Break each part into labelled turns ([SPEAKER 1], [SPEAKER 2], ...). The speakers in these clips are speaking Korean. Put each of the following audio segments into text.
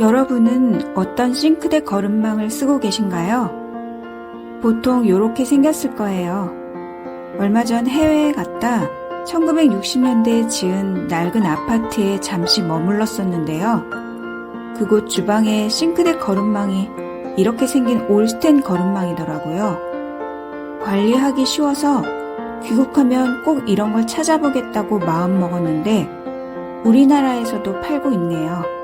[SPEAKER 1] 여러분은 어떤 싱크대 거름망을 쓰고 계신가요? 보통 이렇게 생겼을 거예요. 얼마 전 해외에 갔다 1960년대에 지은 낡은 아파트에 잠시 머물렀었는데요. 그곳 주방에 싱크대 거름망이 이렇게 생긴 올스텐 거름망이더라고요. 관리하기 쉬워서 귀국하면 꼭 이런 걸 찾아보겠다고 마음 먹었는데 우리나라에서도 팔고 있네요.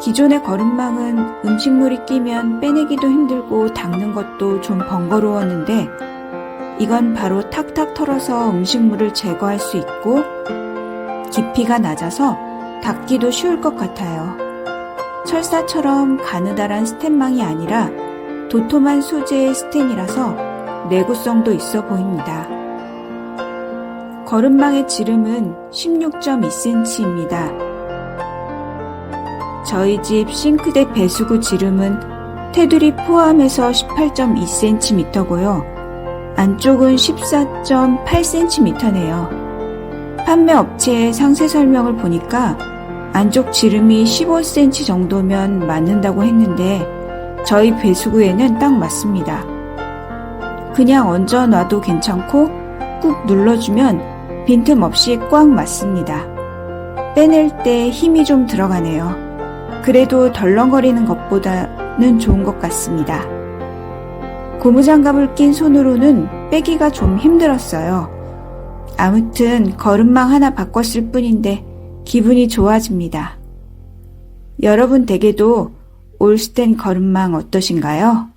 [SPEAKER 1] 기존의 거름망은 음식물이 끼면 빼내기도 힘들고 닦는 것도 좀 번거로웠는데 이건 바로 탁탁 털어서 음식물을 제거할 수 있고 깊이가 낮아서 닦기도 쉬울 것 같아요. 철사처럼 가느다란 스텐망이 아니라 도톰한 소재의 스텐이라서 내구성도 있어 보입니다. 거름망의 지름은 16.2cm입니다. 저희 집 싱크대 배수구 지름은 테두리 포함해서 18.2cm고요. 안쪽은 14.8cm네요. 판매 업체의 상세 설명을 보니까 안쪽 지름이 15cm 정도면 맞는다고 했는데 저희 배수구에는 딱 맞습니다. 그냥 얹어 놔도 괜찮고 꾹 눌러주면 빈틈없이 꽉 맞습니다. 빼낼 때 힘이 좀 들어가네요. 그래도 덜렁거리는 것보다는 좋은 것 같습니다. 고무장갑을 낀 손으로는 빼기가 좀 힘들었어요. 아무튼 거름망 하나 바꿨을 뿐인데 기분이 좋아집니다. 여러분 댁에도 올스텐 거름망 어떠신가요?